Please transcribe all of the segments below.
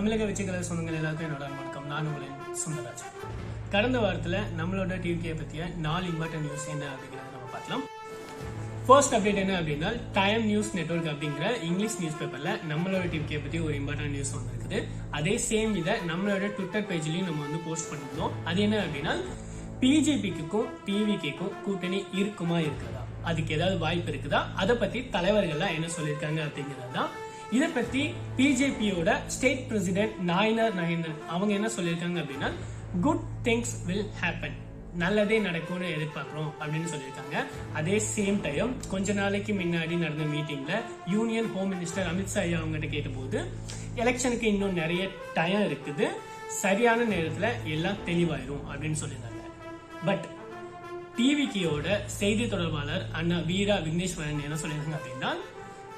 தமிழக வெற்றிக்கலை சொந்தங்கள் எல்லாத்தையும் என்னோட வணக்கம். நான் உங்களின் சுந்தரராஜ். கடந்த வாரத்தில் நம்மளோட டிவிகே பற்றிய நாலு இம்பார்ட்டன்ட் நியூஸ் என்ன அப்படிங்கிறத நம்ம பார்க்கலாம். ஃபர்ஸ்ட் அப்டேட் என்ன அப்படின்னா டைம் நியூஸ் நெட்வொர்க் அப்படிங்கிற இங்கிலீஷ் நியூஸ் பேப்பரில் நம்மளோட டிவிகே பற்றி ஒரு இம்பார்ட்டன்ட் நியூஸ் வந்திருக்குது அதே சேம் இதை நம்மளோட ட்விட்டர் பேஜ்லையும் நம்ம வந்து போஸ்ட் பண்ணியிருந்தோம். அது என்ன அப்படின்னா பிஜேபிக்கும் டிவிகேக்கும் கூட்டணி இருக்குமா இருக்கிறதா அதுக்கு ஏதாவது வாய்ப்பு இருக்குதா? அதை பற்றி தலைவர்கள்லாம் என்ன சொல்லியிருக்காங்க அப்படிங்கிறது தான் இதை பத்தி பிஜேபியோட ஸ்டேட் பிரசிடென்ட் நாயனர் நயந்தன் அவங்க என்ன சொல்லியிருக்காங்க அப்படின்னா குட் திங்ஸ் வில் ஹேப்பன் நல்லதே நடக்கும்னு எதிர்பார்க்குறோம் அப்படின்னு சொல்லியிருக்காங்க. அதே சேம் டைம் கொஞ்ச நாளைக்கு முன்னாடி நடந்த மீட்டிங்ல யூனியன் ஹோம் மினிஸ்டர் அமித்ஷா ஐயா அவங்ககிட்ட கேட்டபோது எலெக்ஷனுக்கு இன்னும் நிறைய டைம் இருக்குது. சரியான நேரத்தில் எல்லாம் தெளிவாயிரும் அப்படின்னு சொல்லியிருந்தாங்க. பட் டிவிக்கியோட செய்தி தொடர்பாளர் அண்ணா வீரா விக்னேஸ்வரன் என்ன சொல்லியிருக்காங்க அப்படின்னா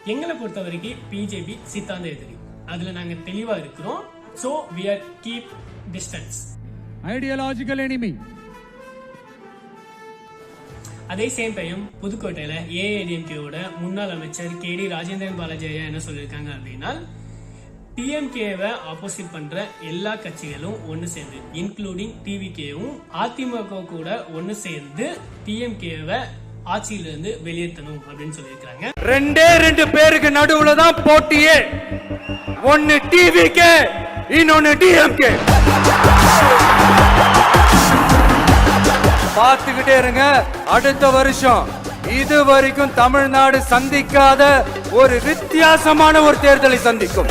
எங்களை பொறுத்த வரைக்கும் பிஜேபி சித்தாந்த எதிரி. அதுல நாங்க தெளிவா இருக்கிறோம். So we are keep distance ideological enemy. அதே சேம் டைம் புதுக்கோட்டையில ஏஐடிஎம்கேவோட முன்னாள் அமைச்சர் கே டி ராஜேந்திரன் பாலாஜி ஐயா என்ன சொல்லியிருக்காங்க அப்படின்னா டிஎம்கேவை ஆப்போசிட் பண்ற எல்லா கட்சிகளும் ஒன்னு சேர்ந்து இன்க்ளூடிங் டிவிகேவும் அதிமுக கூட ஒன்னு சேர்ந்து டிஎம்கேவை ஆட்சியிலிருந்து வெளியேற்றணும் அப்படின்னு சொல்லியிருக்காங்க ரெண்டே ரெண்டு பேருக்கு நடுவுல தான் போட்டியே. ஒன்னு டிவிக்கு இன்னொன்னு டிஎம்கே பார்த்துக்கிட்டே இருங்க. அடுத்த வருஷம் இது வரைக்கும் தமிழ்நாடு சந்திக்காத ஒரு வித்தியாசமான ஒரு தேர்தலை சந்திக்கும்.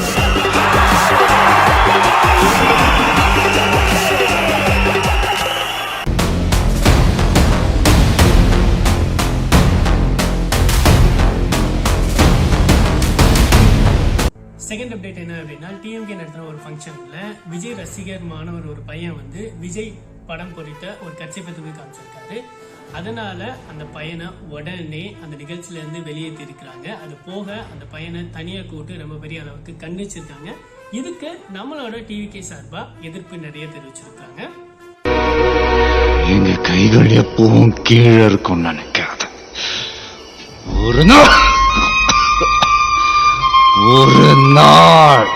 செகண்ட் அப்டேட் என்ன அப்படின்னா டிஎம்கே நடத்தின ஒரு ஃபங்க்ஷன்ல விஜய் ரசிகர் மாணவர் ஒரு பையன் வந்து விஜய் படம் குறித்த ஒரு கட்சி தூக்கி காமிச்சிருக்காரு. அதனால அந்த பையனை உடனே அந்த நிகழ்ச்சியில இருந்து அது போக அந்த பையனை தனியாக கூட்டு ரொம்ப பெரிய அளவுக்கு கண்டிச்சிருக்காங்க. இதுக்கு நம்மளோட டிவிகே சார்பா எதிர்ப்பு நிறைய தெரிவிச்சிருக்காங்க. எங்க கைகள் எப்பவும் கீழே இருக்கும் நினைக்காத. ஒரு நாள் ஒரு நாள்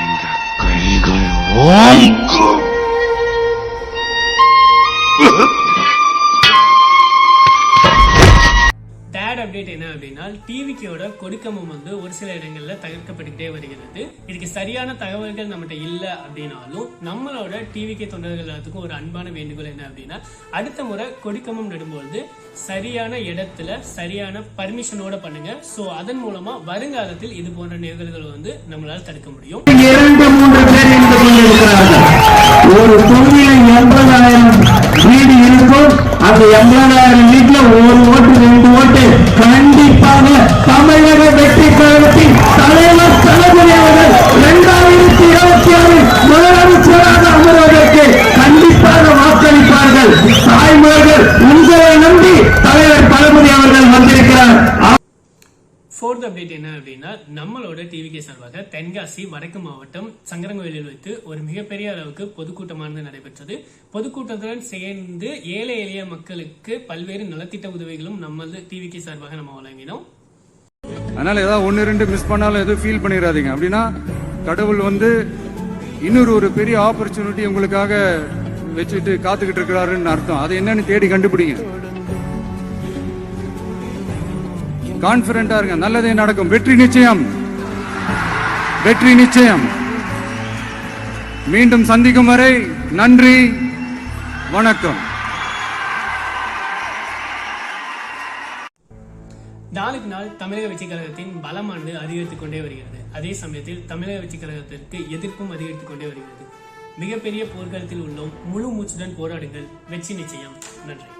எங்க கைகள் ஓங்கும் தேர்ட் அப்டேட் என்ன அப்படின்னா டிவிக்கோட கொடுக்கமும் வந்து ஒரு சில இடங்கள்ல தவிர்க்கப்பட்டுக்கிட்டே வருகிறது. இதுக்கு சரியான தகவல்கள் நம்மகிட்ட இல்ல அப்படின்னாலும் நம்மளோட டிவிக்கு தொண்டர்கள் எல்லாத்துக்கும் ஒரு அன்பான வேண்டுகோள் என்ன அப்படின்னா அடுத்த முறை கொடுக்கமும் நடும்பொழுது சரியான இடத்துல சரியான பர்மிஷனோட பண்ணுங்க. சோ அதன் மூலமா வருங்காலத்தில் இது போன்ற நிகழ்வுகள் வந்து நம்மளால தடுக்க முடியும். இரண்டு மூன்று பேர் இருந்து கொண்டிருக்கிறார்கள். ஒரு தொகுதியில் எண்பதாயிரம் வீடு இருக்கும். அந்த எண்பதாயிரம் வீட்டுல ஒரு ஃபோர்த் அப்டேட் என்ன அப்படின்னா நம்மளோட டிவிகே சார்பாக தென்காசி வடக்கு மாவட்டம் சங்கரங்கோயிலில் வைத்து ஒரு மிகப்பெரிய அளவுக்கு பொதுக்கூட்டமானது நடைபெற்றது. பொதுக்கூட்டத்துடன் சேர்ந்து ஏழை எளிய மக்களுக்கு பல்வேறு நலத்திட்ட உதவிகளும் நம்மளது டிவிகே சார்பாக நம்ம வழங்கினோம். அதனால ஏதாவது ஒன்று ரெண்டு மிஸ் பண்ணாலும் எதுவும் ஃபீல் பண்ணிடாதீங்க. அப்படின்னா கடவுள் வந்து இன்னொரு ஒரு பெரிய ஆப்பர்ச்சுனிட்டி உங்களுக்காக வச்சுட்டு காத்துக்கிட்டு இருக்கிறாருன்னு அர்த்தம். அது என்னன்னு தேடி கண்டுபிடிங்க. கான்பிடண்டா இருங்க. நல்லதே நடக்கும். வெற்றி நிச்சயம். வெற்றி நிச்சயம். மீண்டும் சந்திக்கும் வரை நன்றி. வணக்கம். நாளுக்கு நாள் தமிழக வெற்றி கழகத்தின் பலமானது அதிகரித்துக் கொண்டே வருகிறது. அதே சமயத்தில் தமிழக வெற்றி கழகத்திற்கு எதிர்ப்பும் அதிகரித்துக் கொண்டே வருகிறது. மிகப்பெரிய போர்க்களத்தில் உள்ளோம். முழு மூச்சுடன் போராடுங்கள். வெற்றி நிச்சயம். நன்றி.